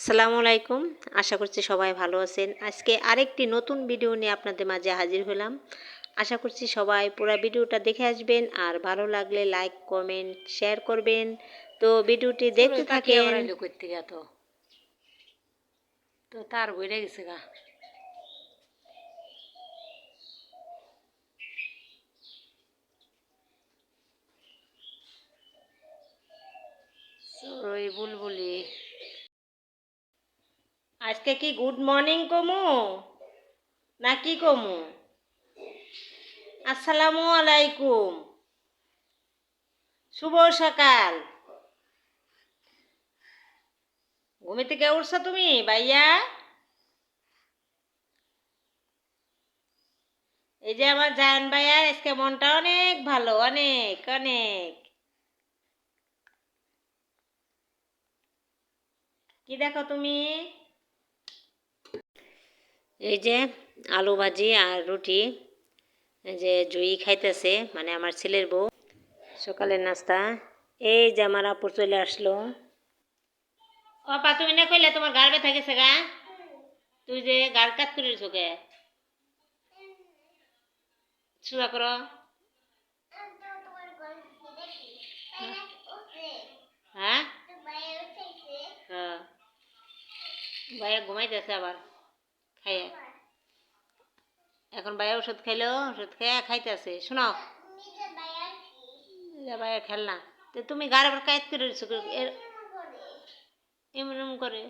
আসসালামু আলাইকুম। আশা করছি সবাই ভালো আছেন। আজকে আরেকটি নতুন ভিডিও নিয়ে আপনাদের মাঝে হাজির হলাম। আশা করছি সবাই পুরো ভিডিওটা দেখে আসবেন আর ভালো লাগলে লাইক কমেন্ট শেয়ার করবেন। তো ভিডিওটি দেখতে থাকেন। তো। তো তার বইরে গেছে গা। ওই বুলবুলি। আজকে কি গুড মর্নিং কমু? না কি কমু? আসসালামু আলাইকুম। শুভ সকাল। ঘুমি থেকে উঠছো তুমি, ভাইয়া? এই যে আমার জান ভাইয়া, আজকে মনটা অনেক ভালো, অনেক অনেক। কি দেখো তুমি? এই যে আলু ভাজি আর রুটি এই যে জুই খাইতেছে মানে আমার ছেলের বউ। সকালের নাস্তা। এই যে আমার আপুর চলে আসলো। অপা তুমি না কইলে তোমার গার ব্যথা গেছে গা? তুই যে গার কাত করে চোখে। শুয়া করো। হ্যাঁ? হ্যাঁ? ভাইয়া ঘুমাইতেছে আবার। খাইয়ে এখন ভাইয়া ওষুধ খাইলো, ওষুধ খাইয়া খাইতেছে। শোনো। ভাইয়া খেলনা তো তুমি গাড়ি আবার কায়ত করে এর এমন করে।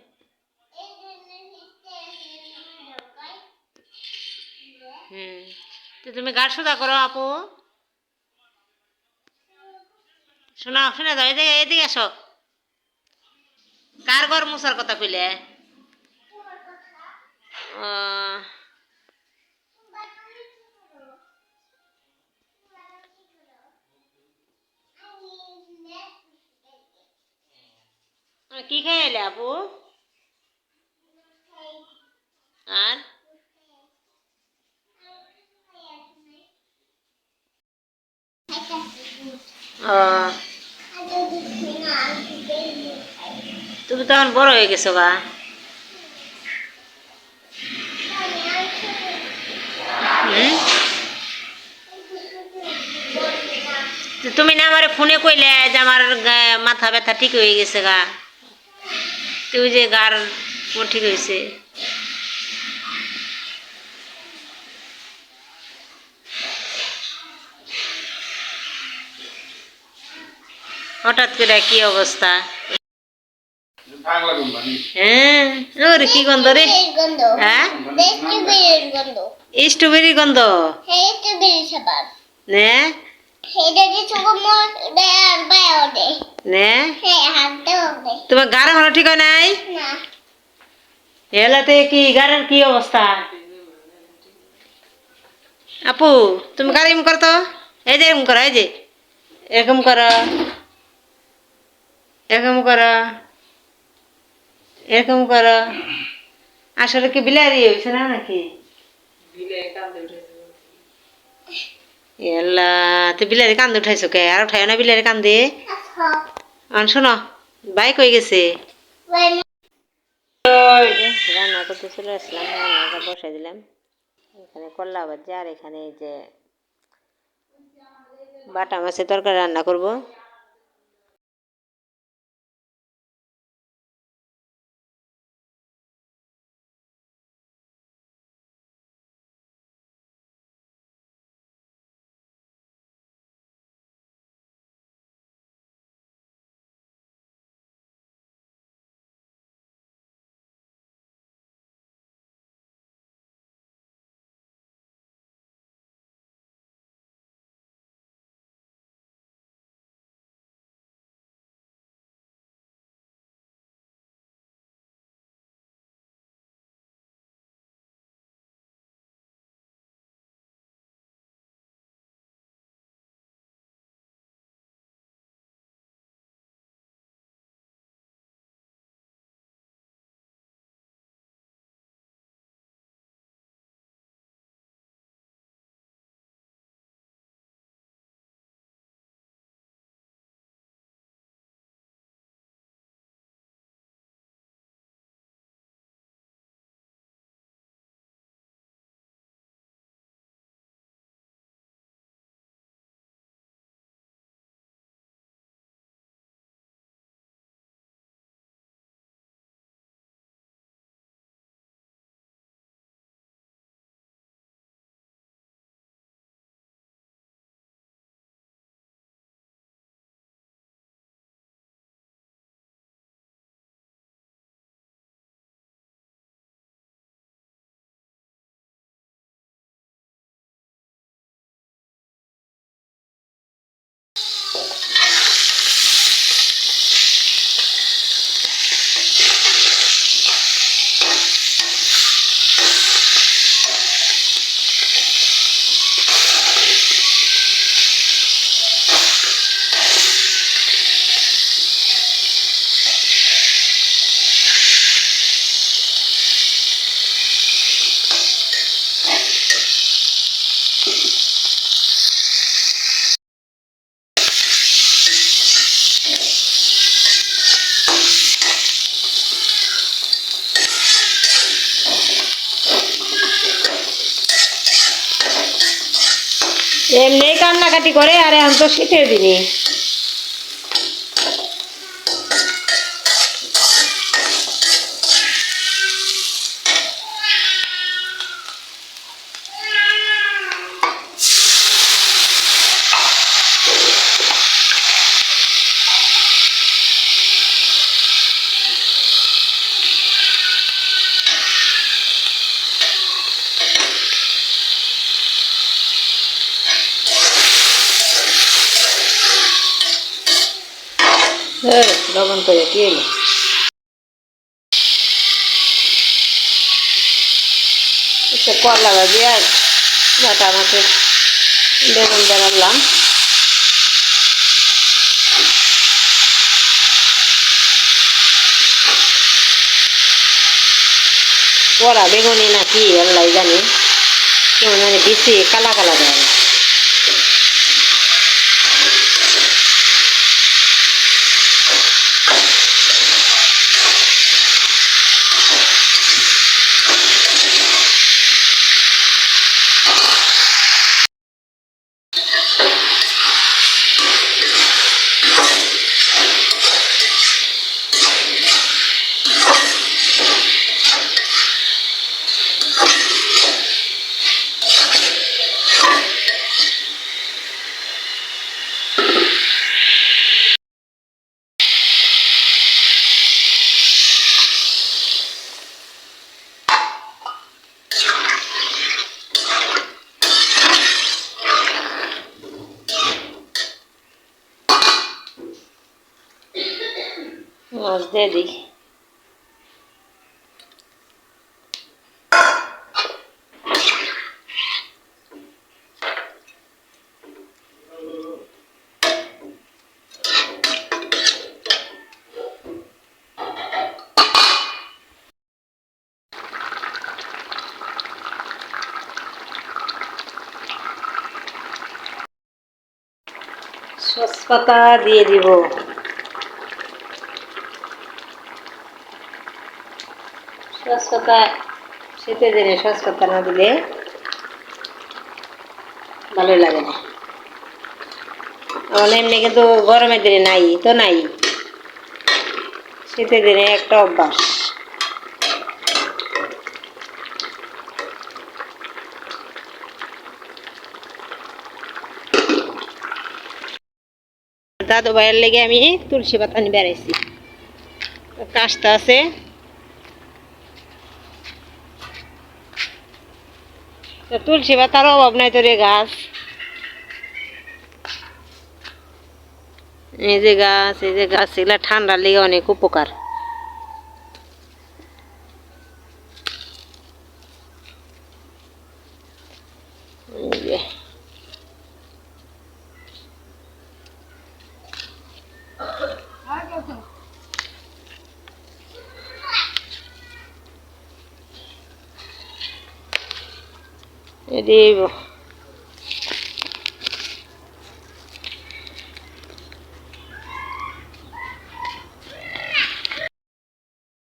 হুম। তো তুমি গাড় সোজা করো আপু। শোনা শুনে যাও এদিকে এদিকে আসো কার ঘর মুসার কথা কইলে? কি খাই এলে আপু? আর? তুমি তখন বড় হয়ে গেছো গা। তুমি না আমার ফোনে কইলে যে আমার গা- মাথা ব্যথা ঠিক হয়ে গেছে গা। তুই যে গার ঠিক হয়েছে হঠাৎ করে কি অবস্থা? হ্যাঁ ওরে কি গন্ধ রে? হ্যাঁ? স্ট্রবেরি গন্ধ। হ্যাঁ স্ট্রবেরি হ্যাঁ তোমার গাড়া ভালো ঠিক হয় নাই? না। এলাতে কি গাড়ির কি অবস্থা? আপু তুমি গাড়ি এরকম করতো এই যে এরকম করো এই যে। এরকম করো। এরকম করো। এরকম করো। আসলে কি বিলারি হয়েছে না নাকি? এলা তুই বিলারি কান্দে উঠাইছো কে? আর উঠাই না বিলারে কান্দে? আন শোনো বাইক হয়ে গেছে? রান্না করতে চলে আসলাম রান্নাটা বসাই দিলাম। এখানে করলা ভাজি আর এখানে এই যে বাটা মাছের তরকারি রান্না করব। এমনি কান্নাকাটি করে আর এখন তো শিখে দিনই। লবণ করে কি এলো একটু করলা ভাজি আর বাটা আমাকে বেগুন বেড়ালাম ওরা বেগুনি নাকি আল্লাহ জানি কেমন জানি বেশি কালা কালা দেয় মাছ দিয়ে দিই সস পাতা দিয়ে দিব পাতা শীতের দিনে পাতা না দিলে ভালো লাগে না। আমার এমনি কিন্তু গরমের দিনে নাই, তো নাই। শীতের দিনে একটা অভ্যাস। দাদু ভাইয়ের লেগে আমি তুলসী পাতা নিয়ে বেড়াইছি। কাশটা আছে। তো তুলসী পাতার অভাব নাই তো রে গাছ। এই যে গাছ, এই যে গাছ, এগুলা ঠান্ডার লেগে অনেক উপকার এই যে। এদিকে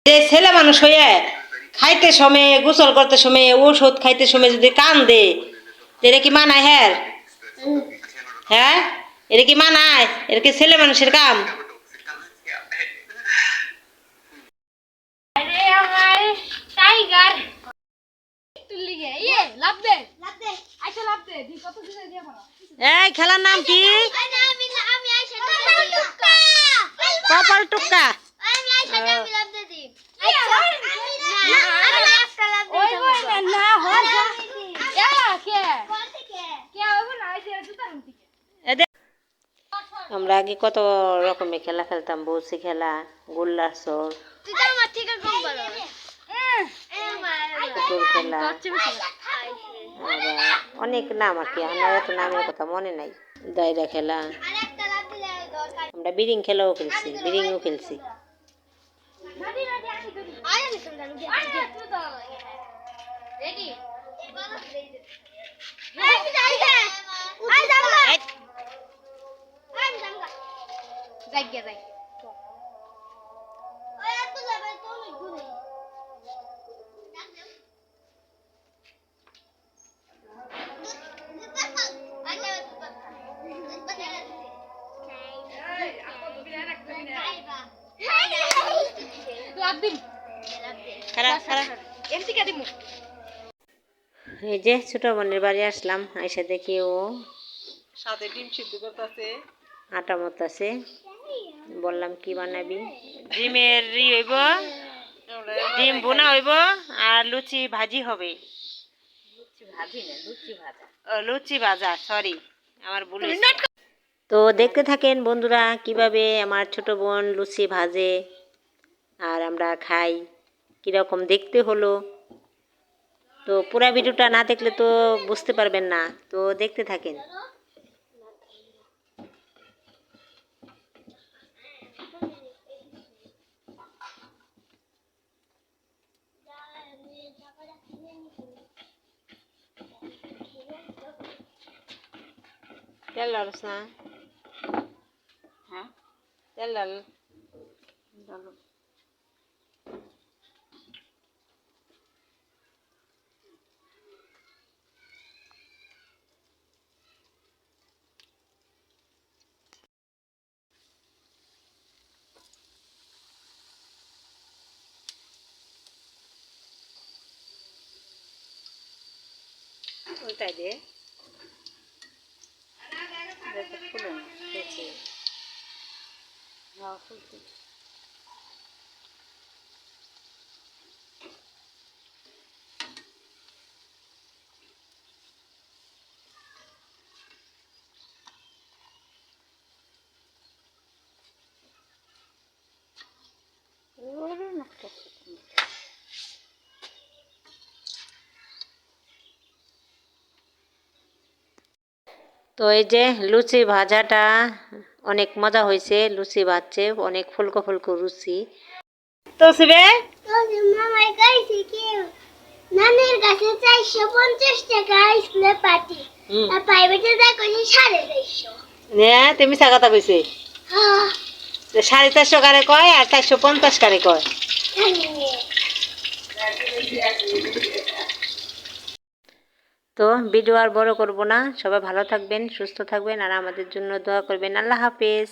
যে ছেলে মানুষ হয়ে খাইতে সময়, গোসল করতে সময় ওষুধ খাইতে সময় যদি কান দে এটা কি মানায় হ্যাঁ হ্যাঁ? এটা কি মানায়? এটা কি ছেলে মানুষের কাম? টাইগার এই খেলার নাম কি? আমি আমি আইসা কপাল টুক্কা। কপাল টুক্কা। আমি আইসা আমি লাভ দে দি আমি একটা লাভ দে ওই ওই না হর কে কে? কে ওই না আইসা জুতা নিতে এদের আমরা আগে কত রকমের খেলা খেলতাম বসে খেলা গোল্লার সর তুই তো আমার থেকে কম বলো পুতুল খেলা আবার অনেক নাম আর কি আমার এত নামের কথা মনে নাই। দায়রা খেলা। আমরা বিরিং খেলাও খেলছি বিরিংও খেলছি। এই যে ছোট বোনের বাড়ি আসলাম এসে দেখি ও সাথে ডিম সিদ্ধ করতেছে। আটা মতো আছে বললাম কি বানাবি? ডিমের ই হইব ডিম বোনা হইব আর লুচি ভাজি হবে। লুচি ভাজা ও, লুচি ভাজা সরি আমার ভুল তো দেখতে থাকেন বন্ধুরা কীভাবে আমার ছোট বোন লুচি ভাজে। আর আমরা খাই। কীরকম দেখতে হলো। তো পুরা ভিডিওটা না দেখলে তো বুঝতে পারবেন না। তো দেখতে থাকেন। তেল ডালস না? হ্যাঁ? তেল ডাল ওইটাই দে। ফুলো না ফুলছে হ্যাঁ ফুলছে তো এই যে লুচি ভাজাটা অনেক মজা হয়েছে লুচি ভাজছে অনেক ফুলকো ফুলকো লুচি। তো কি নানের কাছে চারশো পঞ্চাশ টাকা স্কুলে পাঠি। আর প্রাইভেটে যা করছি সাড়ে চারশো। হ্যাঁ তুমি কথা কইছে? হ্যাঁ। সাড়ে চারশো কারে কয় আর চারশো পঞ্চাশ কারে কয়? তো ভিডিও আর বড় করব না। সবাই ভালো থাকবেন, সুস্থ থাকবেন, আর আমাদের জন্য দোয়া করবেন। আল্লাহ হাফেজ।